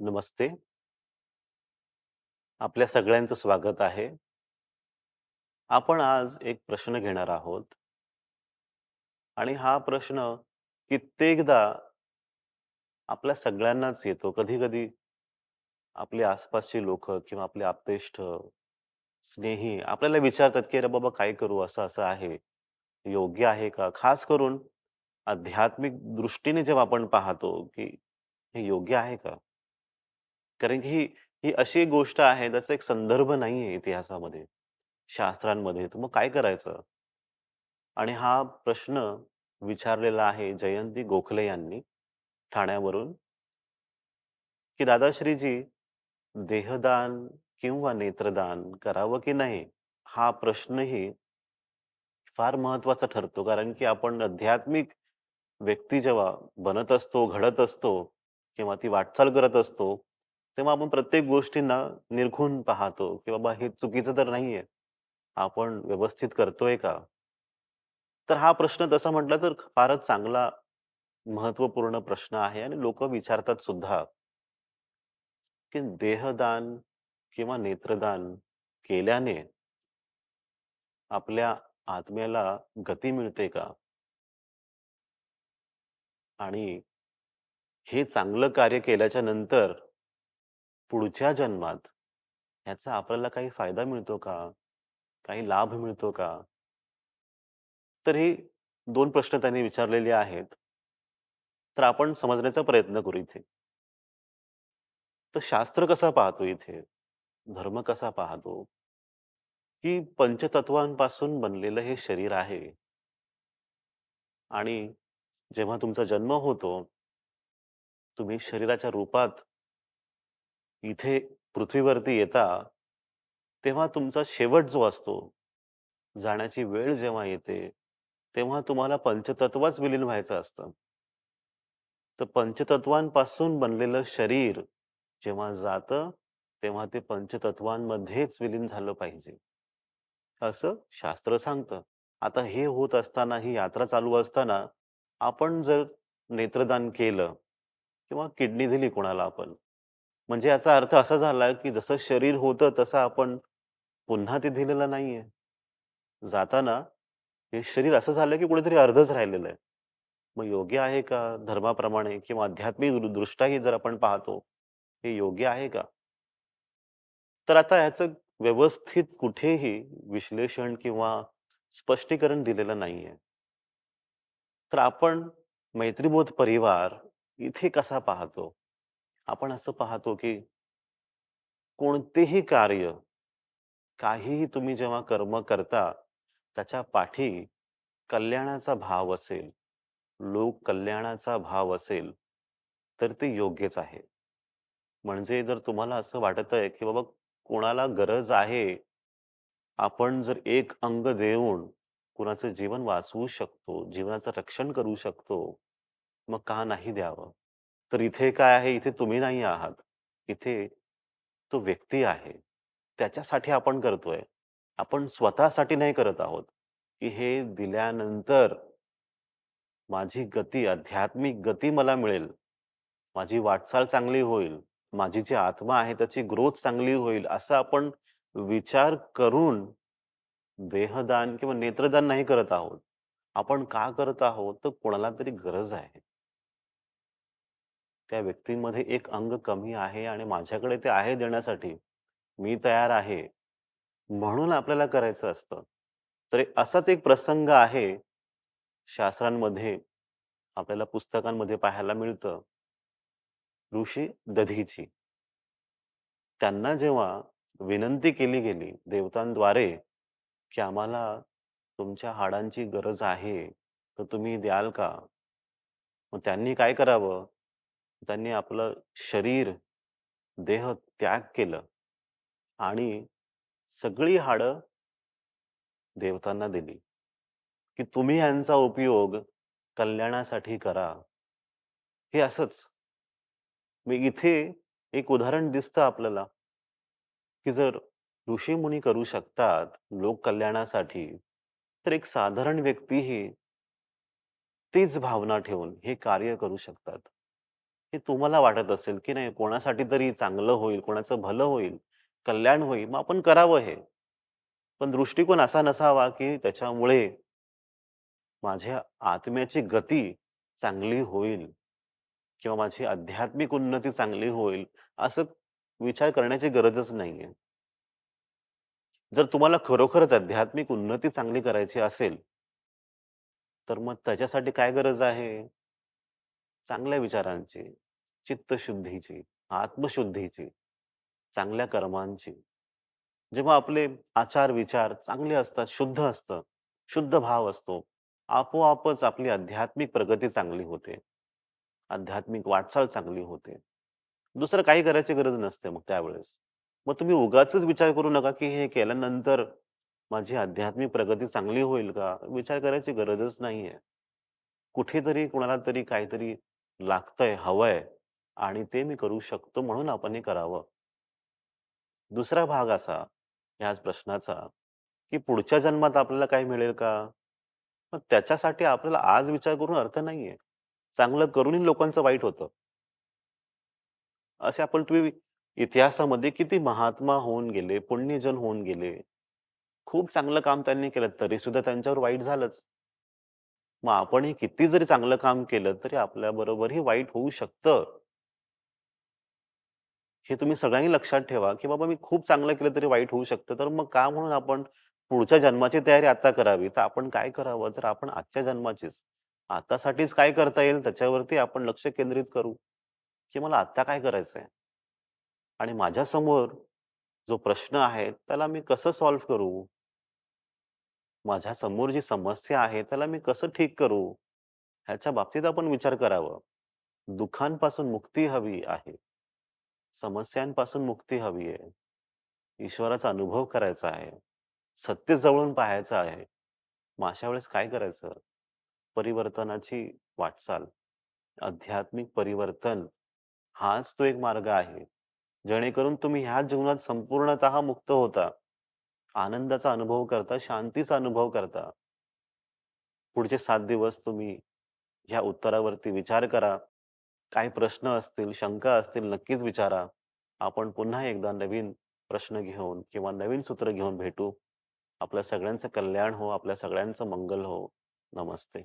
नमस्ते. आपल्या सगळ्यांचं स्वागत आहे. आपण आज एक प्रश्न घेणार आहोत. आणि हा प्रश्न कित्येकदा आपल्या सगळ्यांनाच येतो. कधी-कधी आपली आसपासची लोकं किंवा आपले आप्तेष्ट, स्नेही आपल्याला विचारतात, की "अरे बाबा काय करू? असं-असं आहे. योग्य आहे का?" खास करून आध्यात्मिक दृष्टीने जेव्हा आपण पाहतो, की हे योग्य आहे का? कारण की ही ही अशी एक गोष्ट आहे त्याचा एक संदर्भ नाहीये इतिहासामध्ये, शास्त्रांमध्ये. तर मग काय करायचं? आणि हा प्रश्न विचारलेला आहे जयंती गोखले यांनी ठाण्यावरून. की "दादाश्रीजी, देहदान किंवा नेत्रदान करावं की नाही?" हा प्रश्नही फार महत्त्वाचा ठरतो. कारण की आपण आध्यात्मिक व्यक्ती जेव्हा बनत असतो, घडत असतो किंवा ती वाटचाल करत असतो, तेव्हा आपण प्रत्येक गोष्टींना निरखून पाहतो, की बाबा हे चुकीचं तर नाहीये. आपण व्यवस्थित करतोय का? तर हा प्रश्न तसा म्हटला तर फारच चांगला, महत्त्वपूर्ण प्रश्न आहे आणि लोक विचारतात सुद्धा. की देहदान किंवा नेत्रदान केल्याने आपल्या आत्म्याला गती मिळते का? आणि हे चांगलं कार्य केल्याच्यानंतर पुढच्या जन्मात याचा आपल्याला काही फायदा मिळतो का? काही लाभ मिळतो का? तर हे दोन प्रश्न त्यांनी विचारलेले आहेत. तर आपण समजण्याचा प्रयत्न करू इथे. तर शास्त्र कसा पाहतो इथे? धर्म कसा पाहतो? की पंचतत्वांपासून बनलेलं हे शरीर आहे. आणि जेव्हा तुमचा जन्म होतो तुम्ही शरीराच्या रूपात इथे पृथ्वीवरती येता, तेव्हा तुमचा शेवट जो असतो, जाण्याची वेळ जेव्हा येते, तेव्हा तुम्हाला पंचतत्वात विलीन व्हायचं असतं. तर पंचतत्वांपासून बनलेलं शरीर जेव्हा जातं, तेव्हा ते पंचतत्वांमध्येच विलीन झालं पाहिजे. असं शास्त्र सांगतं. आता हे होत असताना, ही यात्रा चालू असताना, आपण जर नेत्रदान केलं किंवा किडनी दिली कोणाला आपण, म्हणजे याचा अर्थ असा झाला, की जसं शरीर होतं तसं आपण पुन्हा ते दिलेलं नाहीये. जाताना हे शरीर असं झालं, की कुठेतरी अर्धच राहिलेलं आहे. मग योग्य आहे का धर्माप्रमाणे किंवा आध्यात्मिक दृ दृष्ट्याही जर आपण पाहतो, हे योग्य आहे का? तर आता ह्याचं व्यवस्थित कुठेही विश्लेषण किंवा स्पष्टीकरण दिलेलं नाहीये. तर आपण मैत्रीबोध परिवार इथे कसा पाहतो? आपण असं पाहतो, की कोणतेही कार्य, काहीही तुम्ही जेव्हा कर्म करता, त्याच्या पाठी कल्याणाचा भाव असेल, लोक कल्याणाचा भाव असेल, तर ते योग्यच आहे. म्हणजे जर तुम्हाला असं वाटतंय, की बाबा कोणाला गरज आहे, आपण जर एक अंग देऊन कुणाचं जीवन वाचवू शकतो, जीवनाचं रक्षण करू शकतो, मग का नाही द्यावं? तर इथे काय आहे, इथे तुम्ही नाही आहात. इथे तो व्यक्ती आहे. त्याच्यासाठी आपण करतोय. आपण स्वतःसाठी नाही करत आहोत, की हे दिल्यानंतर माझी गती, आध्यात्मिक गती मला मिळेल. माझी वाटचाल चांगली होईल. माझी जी आत्मा आहे त्याची ग्रोथ चांगली होईल, असा आपण विचार करून देहदान किंवा नेत्रदान नाही करत आहोत. आपण का करत आहोत? तर कोणाला तरी गरज आहे. त्या व्यक्तीमध्ये एक अंग कमी आहे आणि माझ्याकडे ते आहे देण्यासाठी. मी तयार आहे. म्हणून आपल्याला करायचं असतं. तर असाच एक प्रसंग आहे, शास्त्रांमध्ये, आपल्याला पुस्तकांमध्ये पाहायला मिळतं. ऋषी दधीची. त्यांना जेव्हा विनंती केली गेली देवतांद्वारे, की आम्हाला तुमच्या हाडांची गरज आहे, तर तुम्ही द्याल का? मग त्यांनी काय करावं? त्यांनी आपलं शरीर, देह त्याग केलं आणि सगळी हाडं देवतांना दिली, की तुम्ही यांचा उपयोग कल्याणासाठी करा. हे असंच. मी इथे एक उदाहरण दिसतं आपल्याला. की जर ऋषीमुनी करू शकतात लोककल्याणासाठी, तर एक साधारण व्यक्तीही तीच भावना ठेवून हे कार्य करू शकतात. हे तुम्हाला वाटत असेल, की नाही कोणासाठी तरी चांगलं होईल, कोणाचं भलं होईल, कल्याण होईल, मग आपण करावं हे. पण दृष्टिकोन असा नसावा, की त्याच्यामुळे माझ्या आत्म्याची गती चांगली होईल किंवा माझी आध्यात्मिक उन्नती चांगली होईल, असं विचार करण्याची गरजच नाहीये. जर तुम्हाला खरोखरच आध्यात्मिक उन्नती चांगली करायची असेल, तर मग त्याच्यासाठी काय गरज आहे? चांगल्या विचारांची, चित्तशुद्धीची, आत्मशुद्धीची, चांगल्या कर्मांची. जेव्हा आपले आचार-विचार चांगले असतात, शुद्ध असतं, शुद्ध भाव असतो, आपोआपच आपली आध्यात्मिक प्रगती चांगली होते. आध्यात्मिक वाटचाल चांगली होते. दुसरं काही करायची गरज नसते मग त्यावेळेस. मग तुम्ही उगाचच विचार करू नका, की हे केल्यानंतर माझी आध्यात्मिक प्रगती चांगली होईल का? विचार करायची गरजच नाहीये. कुठेतरी कुणाला तरी काहीतरी लागतंय, हवंय आणि ते मी करू शकतो म्हणून आपण हे करावं. दुसरा भाग असा ह्याच प्रश्नाचा, की पुढच्या जन्मात आपल्याला काही मिळेल का? मग त्याच्यासाठी आपल्याला आज विचार करून अर्थ नाहीये. चांगलं करूनही लोकांचं वाईट होतं. असे आपण तुम्ही इतिहासामध्ये किती महात्मा होऊन गेले, पुण्यजन होऊन गेले. खूप चांगलं काम त्यांनी केलं, तरी सुद्धा त्यांच्यावर वाईट झालंच. मग आपणही किती जरी चांगलं काम केलं, तरी आपल्याबरोबरही वाईट होऊ शकतं. हे तुम्ही सगळ्यांनी लक्षात ठेवा, की बाबा मी खूप चांगलं केलं तरी वाईट होऊ शकतं. तर मग का म्हणून आपण पुढच्या जन्माची तयारी आता करावी? तर आपण काय करावं? तर आपण आजच्या जन्माचीच. आतासाठीच काय करता येईल त्याच्यावरती आपण लक्ष केंद्रित करू, की मला आत्ता काय करायचंय? आणि माझ्यासमोर जो प्रश्न आहे, त्याला मी कसं सॉल्व्ह करू? माझ्यासमोर जी समस्या आहे, त्याला मी कसं ठीक करू? ह्याच्या बाबतीत आपण विचार करावं. दुःखांपासून मुक्ती हवी आहे. समस्यांपासून मुक्ती हवी आहे. ईश्वराचा अनुभव करायचा आहे. सत्य जवळून पाहायचं आहे. मग अशा वेळेस काय करायचं? परिवर्तनाची वाटचाल, आध्यात्मिक परिवर्तन हाच तो एक मार्ग आहे. जेणेकरून तुम्ही ह्या जीवनात संपूर्णतः मुक्त होता. आनंदाचा अनुभव करता, शांतीचा अनुभव करता. पुढचे सात दिवस तुम्ही ह्या उत्तरावरती विचार करा. काही प्रश्न असतील, शंका असतील नक्कीच विचारा. आपण पुन्हा एकदा नवीन प्रश्न घेऊन किंवा नवीन सूत्र घेऊन भेटू. आपल्या सगळ्यांचं कल्याण हो, आपल्या सगळ्यांचं मंगल हो. नमस्ते.